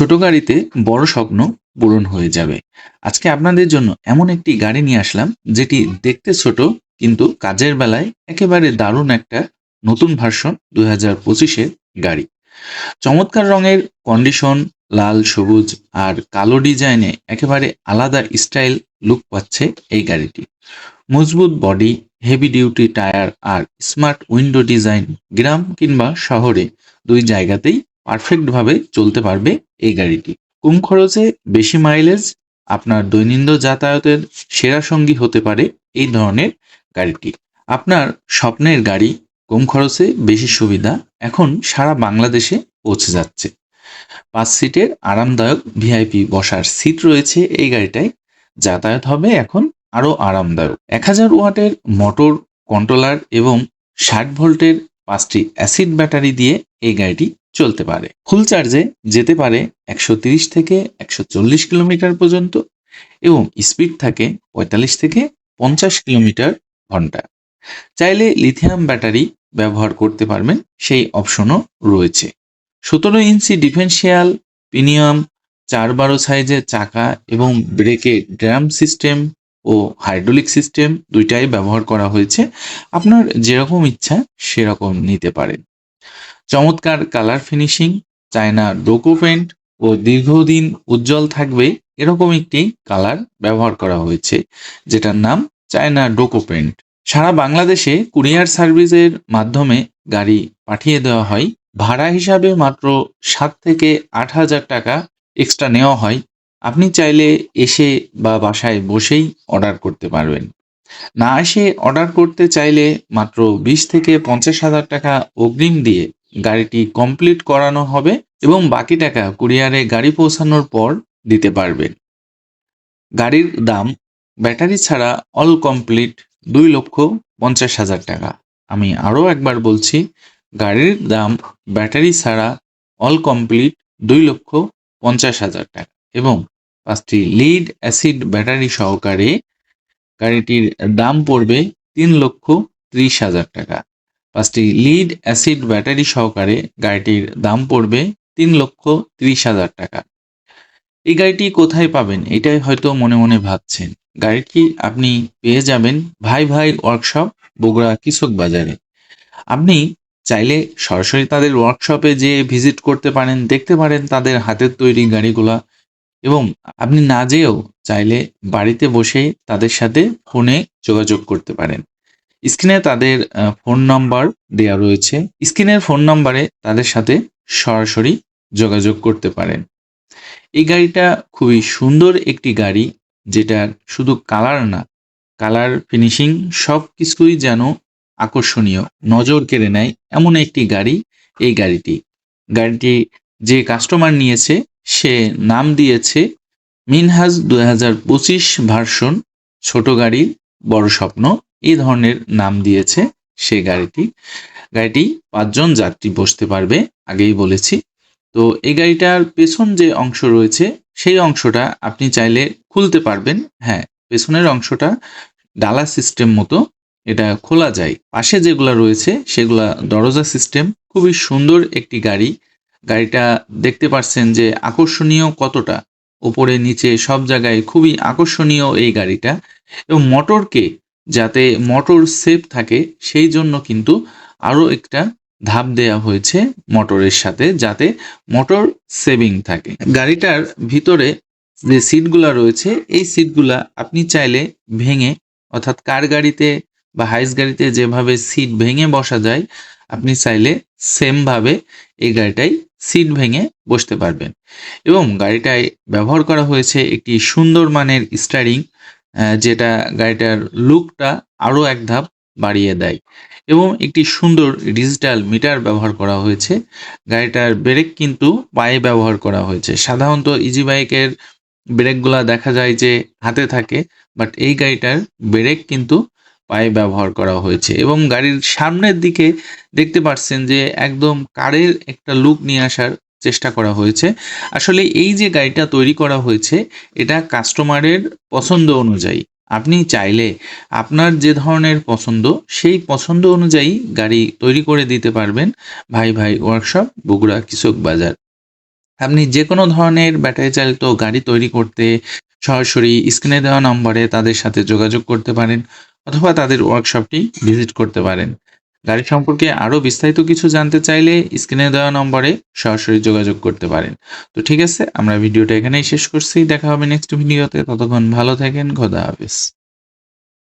ছোট গাড়িতে বড় স্বপ্ন পূরণ হয়ে যাবে। আজকে আপনাদের জন্য এমন একটি গাড়ি নিয়ে আসলাম, যেটি দেখতে ছোট, কিন্তু কাজের বেলায় একেবারে দারুণ একটা নতুন ভার্সন দুই হাজার পঁচিশের গাড়ি। চমৎকার রঙের কন্ডিশন লাল, সবুজ আর কালো ডিজাইনে একেবারে আলাদা স্টাইল লুক পাচ্ছে এই গাড়িটি। মজবুত বডি হেভি ডিউটি টায়ার আর স্মার্ট উইন্ডো ডিজাইন গ্রাম কিংবা শহরে দুই জায়গাতেই পারফেক্টভাবে চলতে পারবে এই গাড়িটি। কম খরচে বেশি মাইলেজ আপনার দৈনন্দিন যাতায়াতের সেরা সঙ্গী হতে পারে এই ধরনের গাড়িটি। আপনার স্বপ্নের গাড়ি কম খরচে বেশি সুবিধা এখন সারা বাংলাদেশে পৌঁছে যাচ্ছে। পাঁচ সিটের আরামদায়ক ভিআইপি বসার সিট রয়েছে এই গাড়িটায়। যাতায়াত হবে এখন আরও আরামদায়ক। এক হাজার ওয়াটের মোটর কন্ট্রোলার এবং ষাট ভোল্টের পাঁচটি অ্যাসিড ব্যাটারি দিয়ে এই গাড়িটি চলতে পারে। ফুল চার্জে যেতে পারে একশো থেকে একশো চল্লিশ কিলোমিটার পর্যন্ত এবং স্পিড থাকে পঁয়তাল্লিশ থেকে পঞ্চাশ কিলোমিটার ঘণ্টা। চাইলে লিথিয়াম ব্যাটারি ব্যবহার করতে পারবেন, সেই অপশনও রয়েছে। সতেরো ইঞ্চি ডিফেন্সিয়াল, প্রিমিয়াম, চার বারো সাইজের চাকা এবং ব্রেকে ড্রাম সিস্টেম ও হাইড্রোলিক সিস্টেম দুইটাই ব্যবহার করা হয়েছে। আপনার যেরকম ইচ্ছা সেরকম নিতে পারেন। চমৎকার colour finishing China duco paint ও দীর্ঘদিন উজ্জ্বল থাকবে এরকম একটি কালার ব্যবহার করা হয়েছে, যেটার নাম চায়না ডোকো পেন্ট সারা বাংলাদেশে কুরিয়ার সার্ভিসের মাধ্যমে গাড়ি পাঠিয়ে দেওয়া হয়। ভাড়া হিসাবে মাত্র সাত থেকে আট হাজার টাকা এক্সট্রা নেওয়া হয়। আপনি চাইলে এসে বা বাসায় বসেই অর্ডার করতে পারবেন। না এসে অর্ডার করতে চাইলে মাত্র বিশ থেকে পঞ্চাশ হাজার টাকা অগ্রিম দিয়ে গাড়িটি কমপ্লিট করানো হবে এবং বাকি টাকা কুরিয়ারে গাড়ি পৌঁছানোর পর দিতে পারবেন। গাড়ির দাম ব্যাটারি ছাড়া অল কমপ্লিট দুই লক্ষ পঞ্চাশ হাজার টাকা। আমি আরও একবার বলছি, গাড়ির দাম ব্যাটারি ছাড়া অল কমপ্লিট দুই লক্ষ পঞ্চাশ হাজার টাকা এবং পাঁচটি লিড অ্যাসিড ব্যাটারি সহকারে গাড়িটির দাম পড়বে তিন লক্ষ ত্রিশ হাজার টাকা। পাঁচটি লিড অ্যাসিড ব্যাটারি সহকারে গাড়িটির দাম পড়বে তিন লক্ষ ত্রিশ হাজার টাকা। এই গাড়িটি কোথায় পাবেন এটাই হয়তো মনে মনে ভাবছেন। গাড়িটি আপনি পেয়ে যাবেন ভাই ভাই ওয়ার্কশপ বগুড়া কৃষক বাজারে। আপনি চাইলে সরাসরি তাদের ওয়ার্কশপে যেয়ে ভিজিট করতে পারেন, দেখতে পারেন তাদের হাতের তৈরি গাড়িগুলা এবং আপনি না যেয়েও চাইলে বাড়িতে বসে তাদের সাথে ফোনে যোগাযোগ করতে পারেন। স্ক্রিনে তাদের ফোন নাম্বার দেওয়া রয়েছে। স্ক্রিনের ফোন নাম্বারে তাদের সাথে সরাসরি যোগাযোগ করতে পারেন। এই গাড়িটা খুবই সুন্দর একটি গাড়ি যেটা শুধু কালার না কালার ফিনিশিং সব কিছুই যেন আকর্ষণীয়, নজর কেড়ে নেয় এমন একটি গাড়ি এই গাড়িটি। গাড়িটি যে কাস্টমার নিয়েছে, সে নাম দিয়েছে মিনহাজ দু হাজার পঁচিশ ভার্সন ছোট গাড়ির বড় স্বপ্ন। এই ধরনের নাম দিয়েছে সে গাড়িটি। গাড়িটি পাঁচজন যাত্রী বসতে পারবে, আগেই বলেছি। তো এই গাড়িটার পেছন যে অংশ রয়েছে, সেই অংশটা আপনি চাইলে খুলতে পারবেন। হ্যাঁ পেছনের অংশটা ডালা সিস্টেম মতো এটা খোলা যায়। পাশে যেগুলা রয়েছে, সেগুলা দরজা সিস্টেম। খুবই সুন্দর একটি গাড়ি। গাড়িটা দেখতে পাচ্ছেন যে আকর্ষণীয় কতটা। ওপরে, নিচে সব জায়গায় খুবই আকর্ষণীয় এই গাড়িটা। এবং মোটরকে যাতে মোটর সেফ থাকে, সেই জন্য কিন্তু আরও একটা ধাপ দেওয়া হয়েছে মোটরের সাথে, যাতে মোটর সেভিং থাকে। গাড়িটার ভিতরে যে সিটগুলা রয়েছে, এই সিটগুলা আপনি চাইলে ভেঙে, অর্থাৎ কার গাড়িতে বা হাইস গাড়িতে যেভাবে সিট ভেঙে বসা যায়, আপনি চাইলে সেমভাবে এই গাড়িটাই সিট ভেঙে বসতে পারবেন। এবং গাড়িটায় ব্যবহার করা হয়েছে একটি সুন্দর মানের স্টারিং যেটা গাড়িটার লুকটা আরও এক ধাপ বাড়িয়ে দেয়। এবং একটি সুন্দর ডিজিটাল মিটার ব্যবহার করা হয়েছে। গাড়িটার ব্রেক কিন্তু পায়ে ব্যবহার করা হয়েছে। সাধারণত ইজি বাইকের ব্রেকগুলা দেখা যায় যে হাতে থাকে বাট এই গাড়িটার ব্রেক কিন্তু পায়ে ব্যবহার করা হয়েছে। এবং গাড়ির সামনের দিকে দেখতে পাচ্ছেন যে একদম কারের একটা লুক নিয়ে আসার চেষ্টা করা হয়েছে। আসলে এই যে গাড়িটা তৈরি করা হয়েছে, এটা কাস্টমারের পছন্দ অনুযায়ী। আপনি চাইলে আপনার যে ধরনের পছন্দ, সেই পছন্দ অনুযায়ী গাড়ি তৈরি করে দিতে পারবেন ভাই ভাই ওয়ার্কশপ বগুড়া কৃষক বাজার। আপনি যে কোনো ধরনের ব্যাটারি চালিত গাড়ি তৈরি করতে সরাসরি স্ক্রিনে দেওয়া নম্বরে তাদের সাথে যোগাযোগ করতে পারেন, অথবা তাদের ওয়ার্কশপটি ভিজিট করতে পারেন। গাড়ি সম্পর্কে আরও বিস্তারিত কিছু জানতে চাইলে স্ক্রিনে দেওয়া নম্বরে সরাসরি যোগাযোগ করতে পারেন। তো ঠিক আছে, আমরা ভিডিওটা এখানেই শেষ করছি। দেখা হবে নেক্সট ভিডিওতে ততক্ষণ ভালো থাকেন, খোদা হাফেজ।